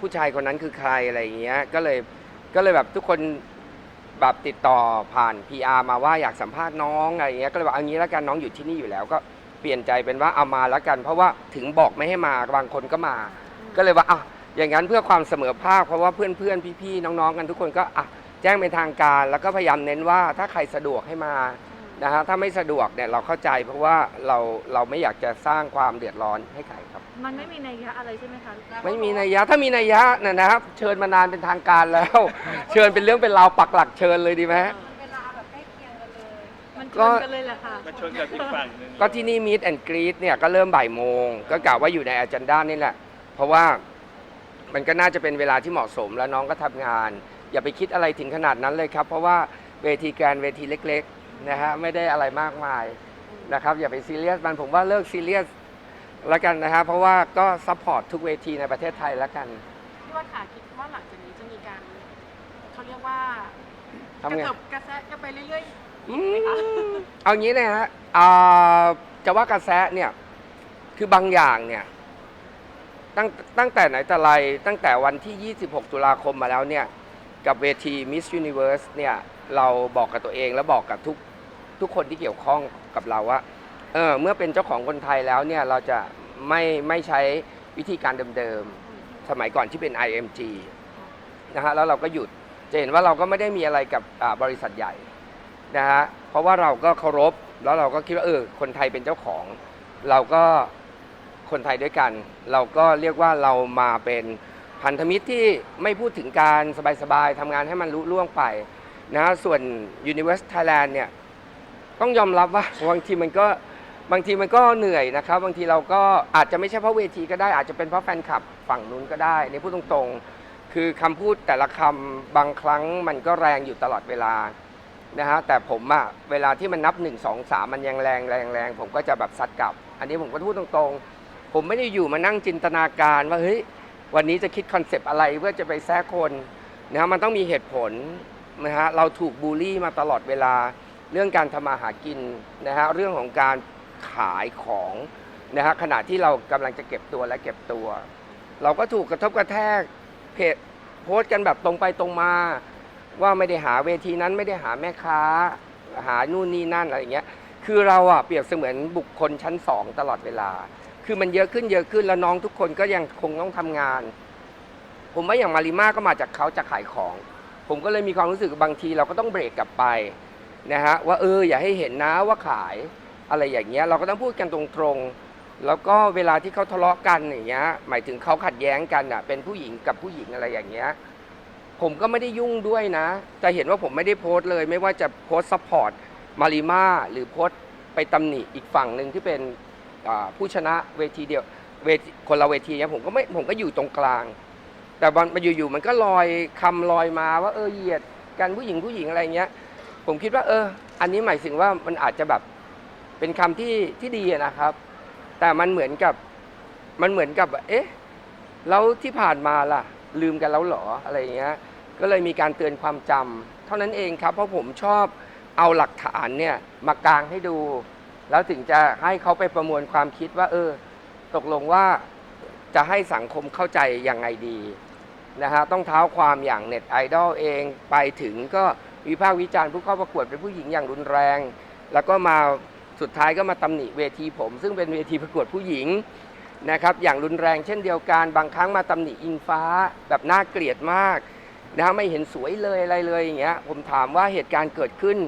ผู้ชายคนนั้นคือใครอะไรอย่างเงี้ยก็เลยก็เลยแบบทุกคนแบบติดต่อผ่าน PR มาว่าอยากสัมภาษณ์น้องอะไรอย่างเงี้ยก็เลยบอกเอางี้แล้วกันน้องอยู่ที่นี่อยู่แล้ว ก็เปลี่ยนใจเป็นว่าเอามาแล้วกัน เพราะว่าถึงบอกไม่ให้มาบางคนก็มา ก็เลยว่าอะอย่างนั้นเพื่อความเสมอภาคเพราะว่าเพื่อนเพื่อนๆพี่ๆน้องๆกันทุกคนก็อะแจ้งเป็นทางการ แล้วก็พยายามเน้นว่าถ้าใครสะดวกให้มา นะฮะถ้าไม่สะดวกเนี่ยเราเข้าใจเพราะว่าเราเราไม่อยากจะสร้างความเดือดร้อนให้ใครครับ มันไม่มีนัยยะอะไรใช่ไหมคะไม่มีนัยยะถ้ามีนัยยะนะนะครับเชิญมานานเป็นทางการแล้ว เชิญเป็นเรื่องเป็นราวปักหลักเชิญเลยดีไหมฮะ เวลาแบบใกล้เคียงกันเลย มันชก็ นกันเลยแหละค่ะมันชนกับอีกฝั่งหนึ่งก็ที่นี่มีดแอนกรีดเนี่ยก็เริ่มบ่ายโมง ก็กะว่าอยู่ในอ g e n d a นี่แหละ เพราะว่ามันก็น่าจะเป็นเวลาที่เหมาะสมแล้วน้องก็ทำงาน อย่าไปคิดอะไรถึงขนาดนั้นเลยครับ เพราะว่าเวทีแกรนด์เวทีเล็กๆ นะฮะไม่ได้อะไรมากมายนะครับอย่าไปซีเรียสมันผมว่าเลิกซีเรียสแล้วกันนะฮะเพราะว่าก็ซัพพอร์ตทุกเวทีในประเทศไทยแล้วกัน พี่ว่าค่ะคิดว่าหลังจากนี้จะมีการเขาเรียกว่าทำไง กระเถิบกระแสกันไปเรื่อยอืมเอางี้เลยฮะอ่าจะว่ากระแสเนี่ย คือบางอย่างเนี่ยตั้งตั้งแต่ไหนแต่ไรตั้งแต่วันที่ 26 ตุลาคมมาแล้วเนี่ย กับเวที Miss Universe เนี่ย เราบอกกับตัวเองแล้วบอกกับทุก ทุกคนที่เกี่ยวข้องกับเราว่าเออเมื่อเป็นเจ้าของคนไทยแล้วเนี่ยเราจะไม่ไม่ใช้วิธีการเดิมๆ สมัยก่อนที่เป็น IMG นะฮะแล้วเราก็หยุดจะเห็นว่าเราก็ไม่ได้มีอะไรกับอ่าบริษัทใหญ่นะฮะเพราะว่าเราก็เคารพแล้วเราก็คิดว่าเออคนไทยเป็นเจ้าของ เราก็คนไทยด้วยกัน เราก็เรียกว่าเรามาเป็นพันธมิตรที่ไม่พูดถึงการสบายๆทำงานให้มันลุล่วงไปนะฮะส่วน Universe Thailand เนี่ย ต้องยอมรับว่าบางทีมันก็บางทีมันก็เหนื่อยนะครับ บางทีเราก็อาจจะไม่ใช่เพราะเวทีก็ได้อาจจะเป็นเพราะแฟนคลับฝั่งนู้นก็ได้ ในพูดตรงๆ คือคำพูดแต่ละคำบางครั้งมันก็แรงอยู่ตลอดเวลานะฮะแต่ผมอะเวลาที่มันนับ 1 2 3 มันยังแรงแรงแรงผมก็จะแบบซัดกลับ อันนี้ผมก็พูดตรงๆ ผมไม่ได้อยู่มานั่งจินตนาการว่าเฮ้ยวันนี้จะคิดคอนเซปต์อะไรเพื่อจะไปแซะคนนะฮะมันต้องมีเหตุผลนะฮะเราถูกบูลลี่มาตลอดเวลา เรื่องการทำมาหากินนะฮะเรื่องของการขายของนะฮะขณะที่เรากำลังจะเก็บตัวและเก็บตัว เราก็ถูกกระทบกระแทกเพจโพสต์กันแบบตรงไปตรงมา ว่าไม่ได้หาเวทีนั้นไม่ได้หาแม่ค้า หานู่นนี่นั่นอะไรอย่างเงี้ยคือเราอะเปรียบเสมือนบุคคลชั้นสองตลอดเวลา คือมันเยอะขึ้นเยอะขึ้นแล้วน้องทุกคนก็ยังคงต้องทำงาน ผมว่าอย่างมาริมาก็มาจากเขาจะขายของ ผมก็เลยมีความรู้สึกบางที เราก็ต้องเบรกกลับไป นะฮะว่าเอออย่าให้เห็นนะว่าขายอะไรอย่างเงี้ยเราก็ต้องพูดกันตรงๆ แล้วก็เวลาที่เขาทะเลาะกันอย่างเงี้ยหมายถึงเขาขัดแย้งกันอะเป็นผู้หญิงกับผู้หญิงอะไรอย่างเงี้ยผมก็ไม่ได้ยุ่งด้วยนะ จะเห็นว่าผมไม่ได้โพสต์เลย ไม่ว่าจะโพสต์ซัพพอร์ตมาริมาหรือโพสต์ไปตำหนิอีกฝั่งหนึ่งที่เป็นผู้ชนะเวทีเดียวเวทีคนละเวทีเนี่ยผมก็ไม่ผมก็อยู่ตรงกลาง แต่มันมาอยู่ๆมันก็ลอยคำลอยมาว่าเออเหยียดกันผู้หญิงผู้หญิงอะไรเงี้ย ผมคิดว่า เออ อันนี้หมายถึงว่ามันอาจจะแบบเป็นคำที่ที่ดีนะครับ แต่มันเหมือนกับมันเหมือนกับ เอ๊ะแล้วที่ผ่านมาล่ะ ลืมกันแล้วหรออะไรเงี้ย ก็เลยมีการเตือนความจำเท่านั้นเองครับ เพราะผมชอบเอาหลักฐานเนี่ยมากางให้ดู แล้วถึงจะให้เขาไปประมวลความคิดว่า เออ ตกลงว่าจะให้สังคมเข้าใจยังไงดีนะฮะต้องเท้าความอย่างเน็ตไอดอลเองไปถึงก็ วิพากษ์วิจารณ์ผู้เข้าประกวดเป็นผู้หญิงอย่างรุนแรง แล้วก็มาสุดท้ายก็มาตำหนิเวทีผม ซึ่งเป็นเวทีประกวดผู้หญิงนะครับอย่างรุนแรงเช่นเดียวกันบางครั้งมาตำหนิอิงฟ้าแบบน่าเกลียดมากนะไม่เห็นสวยเลยอะไรเลยอย่างเงี้ยผมถามว่าเหตุการณ์เกิดขึ้น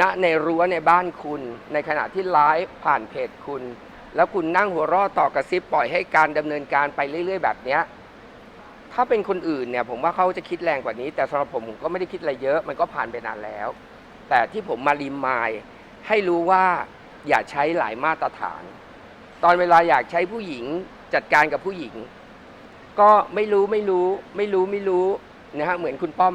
ณในรั้วในบ้านคุณ ในขณะที่ไลฟ์ผ่านเพจคุณ แล้วคุณนั่งหัวเรอต่อกระซิบปล่อยให้การดำเนินการไปเรื่อย ๆ แบบเนี้ย ถ้าเป็นคนอื่นเนี่ยผมว่าเขาจะคิดแรงกว่านี้ แต่สำหรับผมผมก็ไม่ได้คิดอะไรเยอะ มันก็ผ่านไปนานแล้ว แต่ที่ผมมาริมมายให้รู้ว่าอย่าใช้หลายมาตรฐาน ตอนเวลาอยากใช้ผู้หญิงจัดการกับผู้หญิง ก็ไม่รู้ไม่รู้ไม่รู้ไม่รู้นะฮะเหมือนคุณป้อม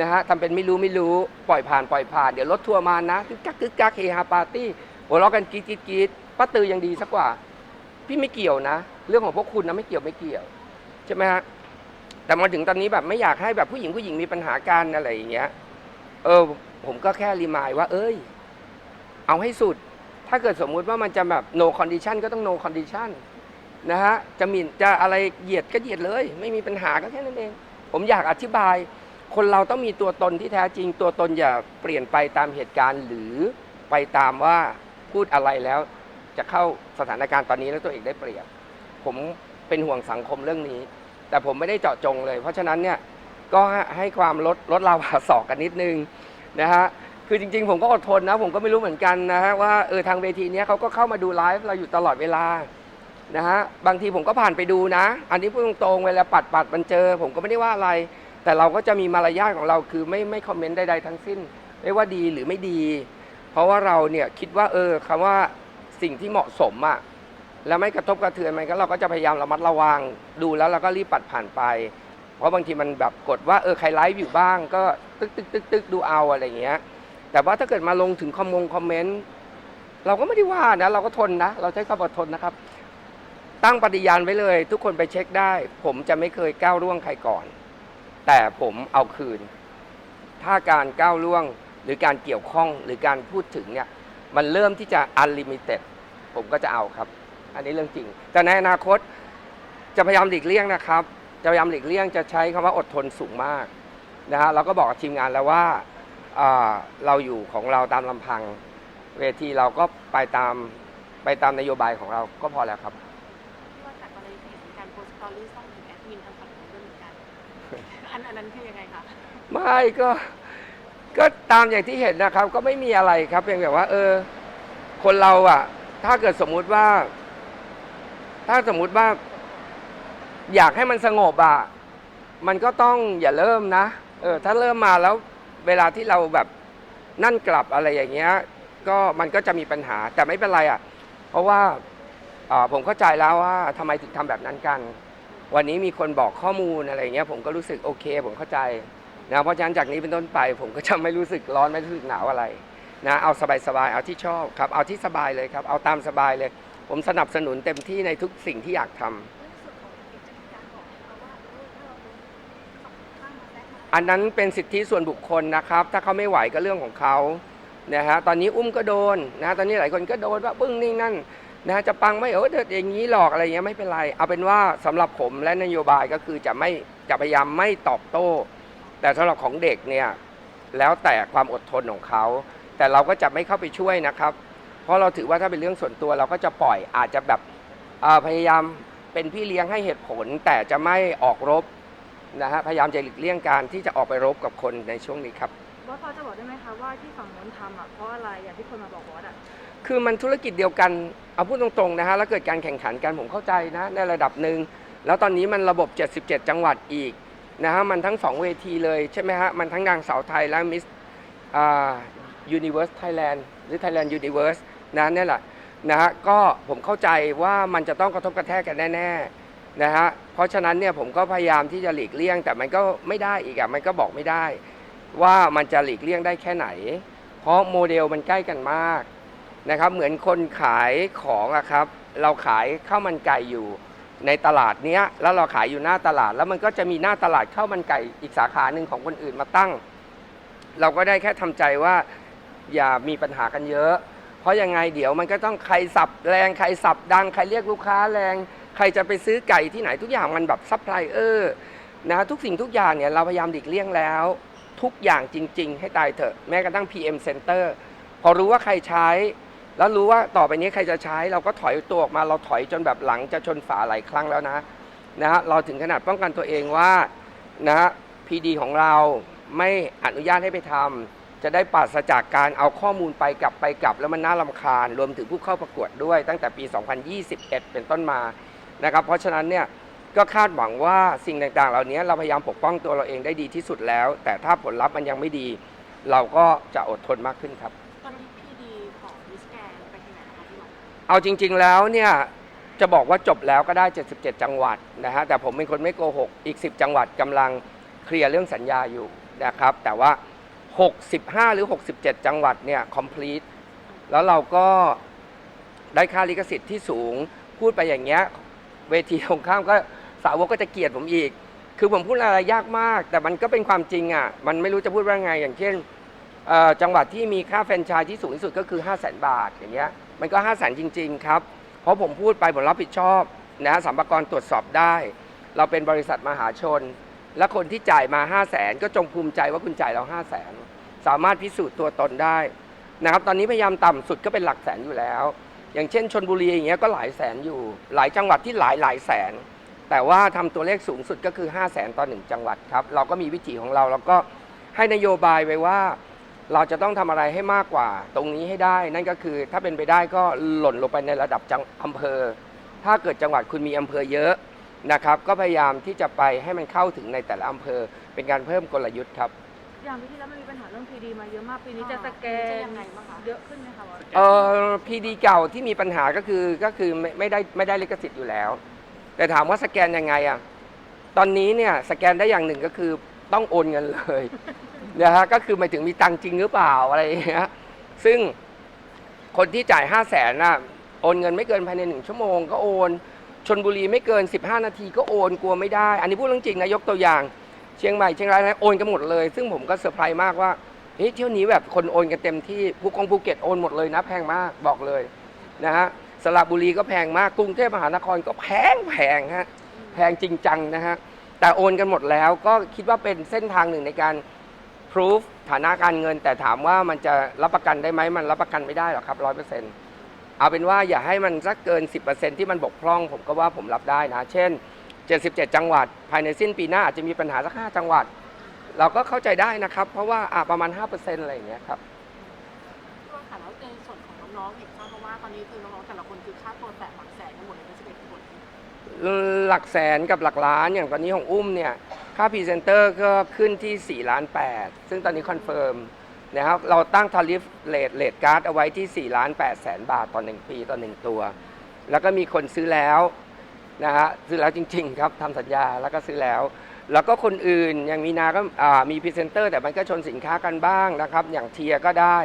นะฮะทำเป็นไม่รู้ไม่รู้ปล่อยผ่านปล่อยผ่านเดี๋ยวรถทัวร์มานะกึกกักกึกกักเฮฮาปาร์ตี้หัวเราะกันกรีดกรีดกรีดป้าตือยังดีสักกว่า พี่ไม่เกี่ยวนะ เรื่องของพวกคุณนะไม่เกี่ยวไม่เกี่ยวใช่ไหมฮะ แต่มาถึงตอนนี้แบบไม่อยากให้แบบผู้หญิงผู้หญิงมีปัญหากันอะไรอย่างเงี้ย เออ ผมก็แค่รีมายว่า เอ้ย เอาให้สุด ถ้าเกิดสมมุติว่ามันจะแบบ no condition ก็ต้อง no condition นะฮะ จะมิ่นจะอะไรเหยียดก็เหยียดเลย ไม่มีปัญหาก็แค่นั้นเอง ผมอยากอธิบาย คนเราต้องมีตัวตนที่แท้จริง ตัวตนอย่าเปลี่ยนไปตามเหตุการณ์ หรือไปตามว่าพูดอะไรแล้ว จะเข้าสถานการณ์ตอนนี้แล้วตัวเองได้เปรียบ ผมเป็นห่วงสังคมเรื่องนี้ แต่ผมไม่ได้เจาะจงเลย เพราะฉะนั้นเนี่ยก็ให้ความลดลดราหาศอกกันนิดนึงนะฮะคือจริงๆ ผมก็อดทนนะ ผมก็ไม่รู้เหมือนกันนะฮะว่าเออทางเวทีเนี้ยเขาก็เข้ามาดูไลฟ์เราอยู่ตลอดเวลานะฮะบางทีผมก็ผ่านไปดูนะ อันนี้พูดตรงๆเวลาปัดปัดมันเจอ ผมก็ไม่ได้ว่าอะไร แต่เราก็จะมีมารยาทของเราคือไม่ไม่คอมเมนต์ใดๆทั้งสิ้น ไม่ว่าดีหรือไม่ดี เพราะว่าเราเนี่ยคิดว่าเออคำว่าสิ่งที่เหมาะสมอะ แล้วไม่กระทบกระเทือนมันก็เราก็จะพยายามระมัดระวัง ดูแล้วเราก็รีบปัดผ่านไป เพราะบางทีมันแบบกดว่าเออใครไลฟ์อยู่บ้าง ก็ตึกตึกตึกตึกดูเอาอะไรอย่างเงี้ย แต่ว่าถ้าเกิดมาลงถึงคอมมงคอมเมนต์เราก็ไม่ได้ว่านะ เราก็ทนนะ เราใช้คำว่าทนนะครับ ตั้งปฏิญาณไว้เลย ทุกคนไปเช็คได้ ผมจะไม่เคยก้าวล่วงใครก่อน แต่ผมเอาคืน ถ้าการก้าวล่วงหรือการเกี่ยวข้องหรือการพูดถึงเนี่ย มันเริ่มที่จะ unlimited ผมก็จะเอาครับ อันนี้เรื่องจริง แต่ในอนาคตจะพยายามหลีกเลี่ยงนะครับ จะพยายามหลีกเลี่ยงจะใช้คำว่าอดทนสูงมากนะฮะเราก็บอกกับทีมงานแล้วว่าอ่าเราอยู่ของเราตามลำพัง เวทีเราก็ไปตามไปตามนโยบายของเราก็พอแล้วครับที่ว่าจากกรณีที่เห็นมีการโพสต์สตอรี่ส่องถึงแอดมินทางฝั่งนู้นด้วยเหมือนกันอันอันนั้นคือยังไงคะไม่ก็ก็ตามอย่างที่เห็นนะครับ ก็ไม่มีอะไรครับเพียงแต่ว่า เออ คนเราอะถ้าเกิดสมมุติว่า ถ้าสมมุติว่า อยากให้มันสงบอะมันก็ต้องอย่าเริ่มนะ เออ ถ้าเริ่มมาแล้วเวลาที่เราแบบนั่นกลับอะไรอย่างเงี้ย ก็มันก็จะมีปัญหา แต่ไม่เป็นไรอะเพราะว่าผมเข้าใจแล้วว่าทำไมถึงทำแบบนั้นกัน วันนี้มีคนบอกข้อมูลอะไรอย่างเงี้ย ผมก็รู้สึกโอเค ผมเข้าใจนะเพราะฉะนั้นจากนี้เป็นต้นไป ผมก็จะไม่รู้สึกร้อนไม่รู้สึกหนาวอะไรนะเอาสบายๆเอาที่ชอบครับ เอาที่สบายเลยครับ เอาตามสบายเลย ผมสนับสนุนเต็มที่ในทุกสิ่งที่อยากทำ อันนั้นเป็นสิทธิส่วนบุคคลนะครับ ถ้าเขาไม่ไหวก็เรื่องของเขานะฮะตอนนี้อุ้มก็โดนนะ ตอนนี้หลายคนก็โดนว่าปึ้งนี่นั่นนะฮะจะปังไม่เออเด็ดอย่างนี้หลอกอะไรอย่างเงี้ยไม่เป็นไร เอาเป็นว่าสำหรับผมและนโยบายก็คือจะไม่จะพยายามไม่ตอบโต้ แต่สำหรับของเด็กเนี่ยแล้วแต่ความอดทนของเขา แต่เราก็จะไม่เข้าไปช่วยนะครับ เพราะเราถือว่าถ้าเป็นเรื่องส่วนตัวเราก็จะปล่อยอาจจะแบบเอ่อพยายามเป็นพี่เลี้ยงให้เหตุผล แต่จะไม่ออกรบนะฮะพยายามจะหลีกเลี่ยงการที่จะออกไปรบกับคนในช่วงนี้ครับบอสพอจะบอกได้ไหมคะว่าที่ฝั่งนู้นทำอะเพราะอะไรอย่างที่คนมาบอกบอสอะคือมันธุรกิจเดียวกันเอาพูดตรงๆนะฮะแล้วเกิดการแข่งขันกันผมเข้าใจนะในระดับหนึ่งแล้วตอนนี้มันระบบ 77 จังหวัดอีกนะฮะมันทั้ง 2 เวทีเลยใช่ไหมฮะมันทั้งนางสาวไทยและมิสอ่ายูนิเว r ร์สไทยแลนด์หรือ Thailand Universe น นะนี่แหละนะฮะก็ผมเข้าใจว่ามันจะต้องกระทบกระแทกกันแน่ๆนะฮะเพราะฉะนั้นเนี่ยผมก็พยายามที่จะหลีกเลี่ยง แต่มันก็ไม่ได้อีกอะมันก็บอกไม่ได้ ว่ามันจะหลีกเลี่ยงได้แค่ไหน เพราะโมเดลมันใกล้กันมากนะครับเหมือนคนขายของอะครับ เราขายข้าวมันไก่อยู่ในตลาดเนี้ยแล้วเราขายอยู่หน้าตลาด แล้วมันก็จะมีหน้าตลาดข้าวมันไก่อีกสาขาหนึ่งของคนอื่นมาตั้ง เราก็ได้แค่ทำใจว่าอย่ามีปัญหากันเยอะ เพราะยังไงเดี๋ยวมันก็ต้องใครสับแรงใครสับดังใครเรียกลูกค้าแรง ใครจะไปซื้อไก่ที่ไหนทุกอย่างมันแบบซัพพลายเออร์นะทุกสิ่งทุกอย่างเนี่ยเราพยายามหลีกเลี่ยงแล้ว ทุกอย่างจริง ๆ ให้ตายเถอะแม้กระทั่ง PM Center พอรู้ว่าใครใช้ แล้วรู้ว่าต่อไปนี้ใครจะใช้ เราก็ถอยตัวออกมาเราถอยจนแบบหลังจะชนฝาหลายครั้งแล้วนะนะฮะเราถึงขนาดป้องกันตัวเองว่านะฮะพีดีของเราไม่อนุญาตให้ไปทำ จะได้ปราศจากการเอาข้อมูลไปกลับไปกลับ แล้วมันน่ารำคาญ รวมถึงผู้เข้าประกวดด้วยตั้งแต่ปี 2021 เป็นต้นมานะครับ เพราะฉะนั้นเนี่ยก็คาดหวังว่าสิ่งต่างๆ เหล่านี้เราพยายามปกป้องตัวเราเองได้ดีที่สุดแล้ว แต่ถ้าผลลัพธ์มันยังไม่ดี เราก็จะอดทนมากขึ้นครับ ตอนนี้พีดีของมิสแกนไปที่ไหนนะคะพี่หมอเอาจริง ๆแล้วเนี่ยจะบอกว่าจบแล้วก็ได้ 77 จังหวัดนะฮะแต่ผมเป็นคนไม่โกหกอีก 10 จังหวัดกำลังเคลียร์เรื่องสัญญาอยู่นะครับ แต่ว่า 65 หรือ 67 จังหวัดเนี่ย complete แล้วเราก็ได้ค่าลิขสิทธิ์ที่สูง พูดไปอย่างเงี้ย เวทีตรงข้ามก็สาวกก็จะเกลียดผมอีก คือผมพูดอะไรยากมาก แต่มันก็เป็นความจริงอะ มันไม่รู้จะพูดว่าไง อย่างเช่นจังหวัดที่มีค่าแฟรนไชส์ที่สูงที่สุดก็คือ 5 0 0 0 0 0 บาทอย่างเงี้ย มันก็ 5 0 0 0 0 0 จริง ๆ ครับ เพราะผมพูดไปผมรับผิดชอบนะฮะสัมภากระตรวจสอบได้ เราเป็นบริษัทมหาชน และคนที่จ่ายมา 5 0 0แสนก็จงภูมิใจว่าคุณจ่ายเรา 5 0 0แสน สามารถพิสูจน์ตัวตนได้นะครับตอนนี้พยายามต่ำสุดก็เป็นหลักแสนอยู่แล้ว อย่างเช่นชนบุรีอย่างเงี้ยก็หลายแสนอยู่ หลายจังหวัดที่หลายหลายแสน แต่ว่าทำตัวเลขสูงสุดก็คือ 5 0 0แสนต่อหนึ่งจังหวัดครับเราก็มีวิธีของเราแล้วก็ให้นโยบายไว้ว่า เราจะต้องทำอะไรให้มากกว่า ตรงนี้ให้ได้ นั่นก็คือถ้าเป็นไปได้ก็หล่นลงไปในระดับจังอำเภอ ถ้าเกิดจังหวัดคุณมีอำเภอเยอะนะครับ ก็พยายามที่จะไปให้มันเข้าถึงในแต่ละอำเภอ เป็นการเพิ่มกลยุทธ์ครับ อย่างปีที่แล้วมันมีปัญหาเรื่องพีดีมาเยอะมากปีนี้จะสแกจะนยังไงบ้างคะเยอะขึ้นไหมคะบอสเออพีดีเก่าที่มีปัญหาก็คือก็คือไม่ไม่ได้ไม่ได้ลิขสิทธิ์อยู่แล้ว แต่ถามว่าสแกนยังไงอะตอนนี้เนี่ยสแกนได้อย่างหนึ่งก็คือต้องโอนเงินเลยนะฮะก็คือหมายถึงมีตังค์จริงหรือเปล่าอะไรอย่างเงี้ยซึ่งคนที่จ่าย5 0 0แสนน่ะโอนเงินไม่เกินภายในหนึ่งชั่วโมงก็โอนชนบุรีไม่เกิน 15 นาทีก็โอนกลัวไม่ได้ อันนี้พูดเรื่องจริงนะยกตัวอย่าง เชียงใหม่เชียงรายนะโอนกันหมดเลย ซึ่งผมก็เซอร์ไพรส์มากว่าเฮ้ยเที่ยวนี้แบบคนโอนกันเต็มที่ภูกองภูเก็ตโอนหมดเลยนะแพงมากบอกเลยนะฮะสระบุรีก็แพงมากกรุงเทพมหานครก็แพงแพงฮะแพงจริงจังนะฮะแต่โอนกันหมดแล้วก็คิดว่าเป็นเส้นทางหนึ่งในการ proof ฐานะการเงิน แต่ถามว่ามันจะรับประกันได้ไหมมันรับประกันไม่ได้หรอกครับร้อยเปอร์เซ็นต์เอาเป็นว่าอย่าให้มันสักเกิน 10%ที่มันบกพร่อง ผมก็ว่าผมรับได้นะ เช่น 77 จังหวัด ภายในสิ้นปีหน้าอาจจะมีปัญหาสัก 5 จังหวัด เราก็เข้าใจได้นะครับ เพราะว่าอะประมาณ 5%อะไรอย่างเงี้ยครับพี่ว่าค่ะแล้วในส่วนของน้องๆเห็นทราบมาว่าตอนนี้คือน้องๆแต่ละคนคือค่าตัวแตะหลักแสนกันหมดเลยทั้ง11คนหลักแสนกับหลักล้านอย่างตอนนี้ของอุ้มเนี่ย ค่าพรีเซนเตอร์ก็ขึ้นที่ 4 ล้าน 8 ซึ่งตอนนี้คอนเฟิร์มนะครับเราตั้งทาริฟเลทเลทการ์ดเอาไว้ที่ 4 ล้าน8แสนบาทต่อ 1 ปีต่อ 1 ตัว แล้วก็มีคนซื้อแล้ว นะฮะซื้อแล้วจริง ๆ ครับทำสัญญาแล้วก็ซื้อแล้ว แล้วก็คนอื่นอย่างมีนาก็มีพรีเซนเตอร์แต่มันก็ชนสินค้ากันบ้างนะครับ อย่างเทียก็ได้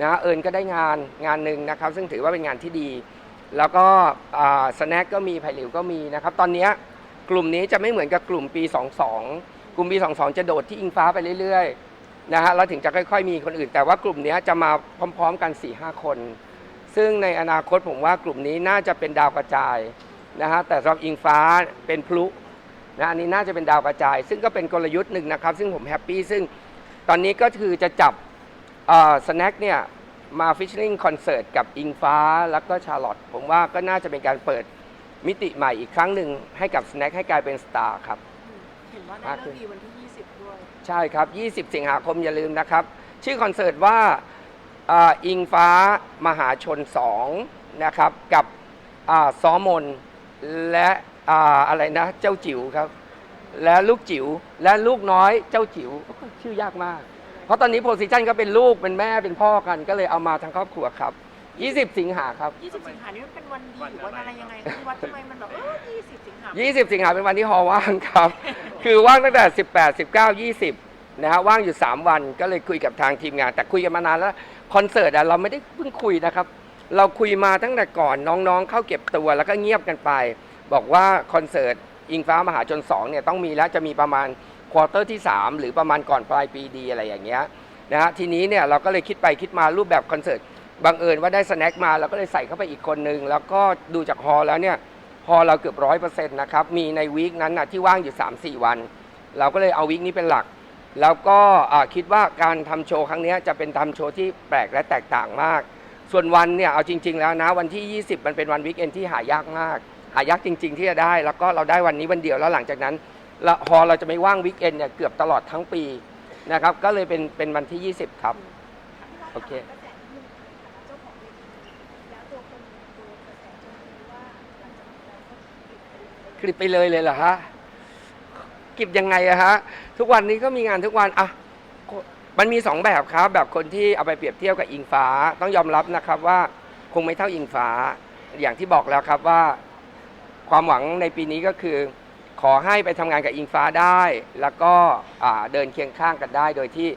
นะเอิญก็ได้งานงานหนึ่งนะครับ ซึ่งถือว่าเป็นงานที่ดี แล้วก็สแน็คก็มีไผ่หลิวก็มีนะครับ ตอนนี้กลุ่มนี้จะไม่เหมือนกับกลุ่มปี 22 กลุ่มปี 22 จะโดดที่อิงฟ้าไปเรื่อยๆนะฮะแล้วถึงจะค่อยๆมีคนอื่น แต่ว่ากลุ่มนี้จะมาพร้อม ๆ กัน 4-5 คน ซึ่งในอนาคตผมว่ากลุ่มนี้น่าจะเป็นดาวกระจาย นะฮะแต่สำหรับอิงฟ้าเป็นพลุนะอันนี้น่าจะเป็นดาวกระจาย ซึ่งก็เป็นกลยุทธ์หนึ่งนะครับ ซึ่งผมแฮปปี้ซึ่งตอนนี้ก็คือจะจับสแน็คเนี่ยมาฟิชชิ่งคอนเสิร์ตกับอิงฟ้าแล้วก็ชาร์ลอตผมว่าก็น่าจะเป็นการเปิดมิติใหม่อีกครั้งหนึ่งให้กับสแน็คให้กลายเป็นสตาร์ครับ เห็นว่าในเรื่องดีวันที่ 20 ด้วย ใช่ครับ 20 สิงหาคมอย่าลืมนะครับ ชื่อคอนเสิร์ตว่าอ่าอิงฟ้ามหาชน 2 นะครับ กับอ่าซ้อมน และอ่าอะไรนะ เจ้าจิ๋วครับ และลูกจิ๋วและลูกน้อยเจ้าจิ๋วโอ้โหชื่อยากมาก เพราะตอนนี้โพสิชันก็เป็นลูกเป็นแม่เป็นพ่อกันก็เลยเอามาทั้งครอบครัวครับ 20 สิงหาครับ 20 สิงหานี่มันเป็นวันดีหรือวันอะไรยังไงที่วัดทำไมมันแบบเออ20 สิงหา20 สิงหาเป็นวันที่ฮอว่างครับ คือว่างตั้งแต่ 18 19 20นะฮะว่างอยู่ 3 วันก็เลยคุยกับทางทีมงาน แต่คุยกันมานานแล้วคอนเสิร์ตอะเราไม่ได้เพิ่งคุยนะครับ เราคุยมาตั้งแต่ก่อนน้องๆ เข้าเก็บตัวแล้วก็เงียบกันไป บอกว่าคอนเสิร์ตอิงฟ้ามหาชน2เนี่ยต้องมีแล้วจะมีประมาณควอเตอร์ที่ 3 หรือประมาณก่อนปลายปีดีอะไรอย่างเงี้ยนะฮะทีนี้เนี่ยเราก็เลยคิดไปคิดมารูปแบบคอนเสิร์ตบังเอิญว่าได้สแน็คมาเราก็เลยใส่เข้าไปอีกคนนึง แล้วก็ดูจากฮอลแล้วเนี่ยพอลเราเกือบร้อยเปอร์เซ็นต์นะครับมีในวีคนั้นนะที่ว่างอยู่ 3-4 วัน เราก็เลยเอาวีคนี้เป็นหลัก แล้วก็คิดว่าการทำโชว์ครั้งนี้จะเป็นทำโชว์ที่แปลกและแตกต่างมาก ส่วนวันเนี่ยเอาจริง ๆ แล้วนะวันที่ 20 มันเป็นวันวีคเอนที่หายากมาก หายากจริง ๆ ที่จะได้ แล้วก็เราได้วันนี้วันเดียวแล้วหลังจากนั้นละฮอลเราจะไม่ว่างวีคเอนเนี่ยเกือบตลอดทั้งปีนะครับก็เลยเป็นเป็นวันที่ 20 ครับ โอเคระแสนิดนึงเจ้าขอเคนตัวกระแสจนรู้ว่าหลังจากนี้เราก็ปิดไปเลยกริบไปเลยเลยเหรอฮะกริบยังไงอะฮะ ทุกวันนี้ก็มีงานทุกวันอะ มันมีสองแบบครับ แบบคนที่เอาไปเปรียบเทียบกับอิงฟ้าต้องยอมรับนะครับว่าคงไม่เท่าอิงฟ้า อย่างที่บอกแล้วครับว่า ความหวังในปีนี้ก็คือ ขอให้ไปทำงานกับอิงฟ้าได้ แล้วก็เดินเคียงข้างกันได้ โดยที่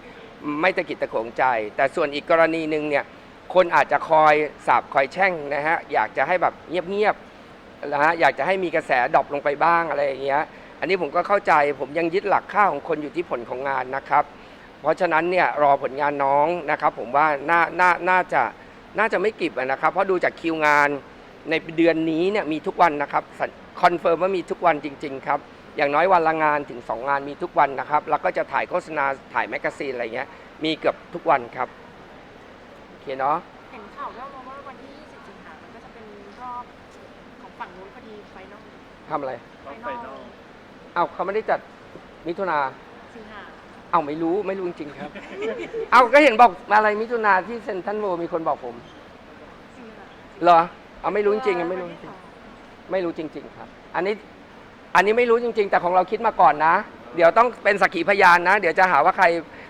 ไม่ตะกิดตะขวงใจ แต่ส่วนอีกกรณีหนึ่งเนี่ยคนอาจจะคอยสาบคอยแช่งนะฮะอยากจะให้แบบเงียบๆนะฮะอยากจะให้มีกระแสดรอปลงไปบ้างอะไรอย่างเงี้ยอันนี้ผมก็เข้าใจผมยังยึดหลักค่าของคนอยู่ที่ผลของงานนะครับ เพราะฉะนั้นเนี่ยรอผลงานน้องนะครับ ผมว่าน่าน่าน่าจะน่าจะไม่กิบอะนะครับ เพราะดูจากคิวงานในเดือนนี้เนี่ยมีทุกวันนะครับสัญคอนเฟิร์มว่ามีทุกวันจริง ๆ ครับ อย่างน้อยวันละงานถึง 2 งานมีทุกวันนะครับ แล้วก็จะถ่ายโฆษณาถ่ายแมกกาซีนอะไรเงี้ยมีเกือบทุกวันครับโอเคเนาะเห็นข่าวแว่วมาว่าวันที่20สิงหาคมมันก็จะเป็นรอบของฝั่งนู้นพอดีไฟนอลทำอะไรไฟนอลเอ้าเขาไม่ได้จัดมิถุนาสิงหา เอ้าไม่รู้ไม่รู้จริงๆครับ เอาก็เห็นบอกอะไรมิถุนาที่เซ็นทรัลโวมีคนบอกผมเหรอ เอาไม่รู้จริงๆอะไม่รู้จริงไม่รู้จริง ๆ ครับ อันนี้อันนี้ไม่รู้จริง ๆ แต่ของเราคิดมาก่อนนะ เดี๋ยวต้องเป็นสักขีพยานนะ เดี๋ยวจะหาว่าใคร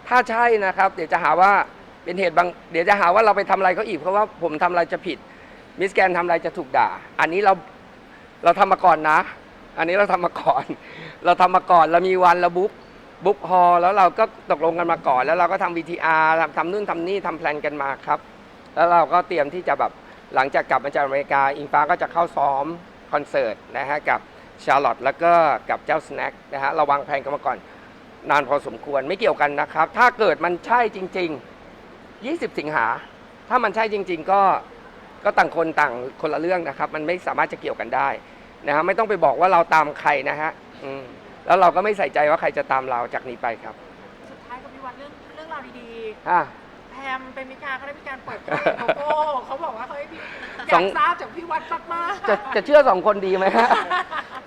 ถ้าใช่นะครับ เดี๋ยวจะหาว่าเป็นเหตุบางเดี๋ยวจะหาว่าเราไปทำอะไรเขาอีกเพราะว่าผมทำอะไรจะผิดมิสแกนทำอะไรจะถูกด่า อันนี้เราเราทำมาก่อนนะ อันนี้เราทำมาก่อน เราทำมาก่อนเรามีวันเราบุ๊ก บุ๊กฮอลแล้วเราก็ตกลงกันมาก่อน แล้วเราก็ทำ VTR ทำทำนู่นทำนี่ทำแพลนกันมาครับ แล้วเราก็เตรียมที่จะแบบหลังจากกลับมาจากอเมริกาอิงฟ้าก็จะเข้าซ้อมคอนเสิร์ตนะฮะกับชาร์ลอตแล้วก็กับเจ้าสแน็คนะฮะเราวางแผนกันมาก่อน นานพอสมควรไม่เกี่ยวกันนะครับ ถ้าเกิดมันใช่จริง ๆ 20 สิงหา ถ้ามันใช่จริง ๆ ก็ก็ต่างคนต่างคนละเรื่องนะครับ มันไม่สามารถจะเกี่ยวกันได้นะฮะไม่ต้องไปบอกว่าเราตามใครนะฮะอืม แล้วเราก็ไม่ใส่ใจว่าใครจะตามเราจากนี้ไปครับสุดท้ายกับพี่วัดเรื่องเรื่องราวดีอะ ๆ แพมเป็นมิการเขาได้มีการเปิดเผยโกโก้เขาบอกว่าเขาให้พี่อสยาองกทราบจากพี่วัดมากๆ จะจะเชื่อสองคนดีไหมฮะ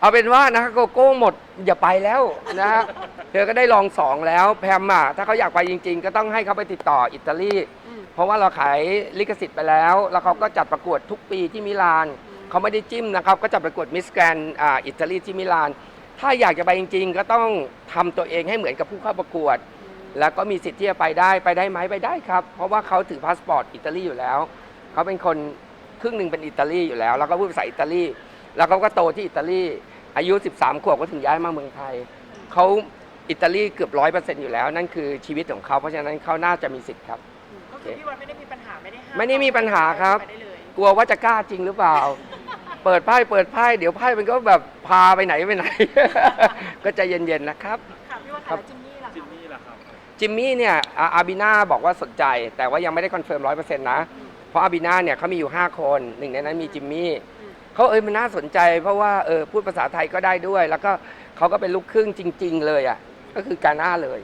เอาเป็นว่านะโกโก้หมดอย่าไปแล้วนะฮะเธอก็ได้ลองสองแล้วแพมอะถ้าเขาอยากไปจริง ๆ ก็ต้องให้เขาไปติดต่ออิตาลี อืม เพราะว่าเราขายลิขสิทธิ์ไปแล้ว แล้วเขาก็จัดประกวดทุกปีที่มิลาน เขาไม่ได้จิ้มนะครับ ก็จัดประกวดมิสแกรนอ่าอิตาลีที่มิลาน ถ้าอยากจะไปจริง ๆ ก็ต้องทำตัวเองให้เหมือนกับผู้เข้าประกวด แล้วก็มีสิทธิ์ที่จะไปได้ไปได้ไหมไปได้ครับ เพราะว่าเขาถือพาสปอร์ตอิตาลีอยู่แล้ว เขาเป็นคนครึ่งหนึ่งเป็นอิตาลีอยู่แล้ว แล้วก็พูดภาษาอิตาลี แล้วเขาก็โตที่อิตาลี อายุ 13 ขวบก็ถึงย้ายมาเมืองไทย เขาอิตาลีเกือบร้อยเปอร์เซ็นต์อยู่แล้ว นั่นคือชีวิตของเขา เพราะฉะนั้นเขาน่าจะมีสิทธิ์ครับก็คือพี่วัดไม่ได้มีปัญหาไม่ได้ห้ามไม่ได้มีปัญหาครับไปได้เลยกลัวว่าจะกล้าจริงหรือเปล่าเปิดไพ่เปิดไพ่เดี๋ยวไพ่มันก็แบบพาไปไหนไปไหน ก็ใจเย็นๆนะครับ ค่ะพี่วัดครัค่ะบแล้วจิมมี่ล่ะจิมคะมี่ล่ะครับ จิมมี่เนี่ยอาอาบิน่าบอกว่าสนใจ แต่ว่ายังไม่ได้คอนเฟิร์มร้อยเปอร์เซ็นต์นะ เพราะอาบิน่าเนี่ยเขามีอยู่ 5 คน หนึ่งในนั้นมีจิมมี่เขาเอ้ยมันน่าสนใจ เพราะว่าเออพูดภาษาไทยก็ได้ด้วย แล้วก็เขาก็เป็นลูกครึ่งจริง ๆ เลยอะก็คือการน่าเลย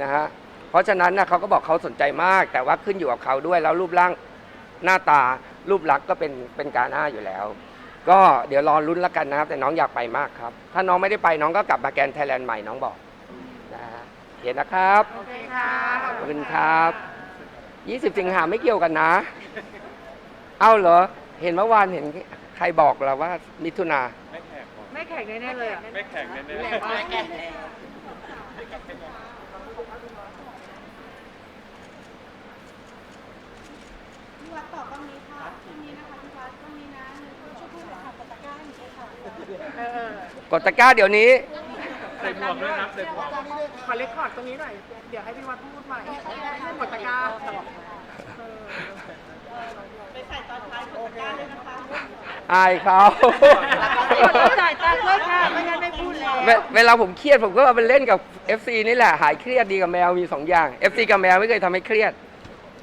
นะฮะเพราะฉะนั้นนะเขาก็บอกเขาสนใจมาก แต่ว่าขึ้นอยู่กับเขาด้วยแล้วรูปร่างหน้าตารูปลักษณ์ก็เป็นเป็นการน่าอยู่แล้ว ก็เดี๋ยวรอลุ้นแล้วกันนะครับ แต่น้องอยากไปมากครับ ถ้าน้องไม่ได้ไปน้องก็กลับมาแกรนด์ไทยแลนด์ใหม่น้องบอกนะฮะเห็นนะครับโอเคค่ะขอบคุณครับ 20 สิงหาไม่เกี่ยวกันนะ เอ้าเหรอ เห็นเมื่อวานเห็นใครบอกเราว่ามิถุนา ไม่แขกหรอกไม่แข่งแน่ๆเลยอะไม่แขกแน่แหลมๆมากแกพี่วัดตอบบ้างนี้ค่ะช่วงนี้นะคะพี่วัดช่วงนี้นะเงินเข้าช่วยพูดหน่อยค่ะกดตะกร้าหน่อยค่ะเออกดตะกร้าเดี๋ยวนี้ ใส่หมวกด้วยครับใส่หมวก ขอเลคคอร์ดตรงนี้หน่อย เดี๋ยวให้พี่วัดพูดใหม่กดตะกร้าตลอดไปใส่ตอนท้ายกดตะกร้าเลยนะคะอายเขาต้องจ่ายตังค์ด้วยค่ะไม่งั้นไม่พูดแล้วเวเวลาผมเครียดผมก็เอาไปเล่นกับ FC นี่แหละหายเครียดดีกับแมวมีสองอย่าง FC กับแมวไม่เคยทำให้เครียดอ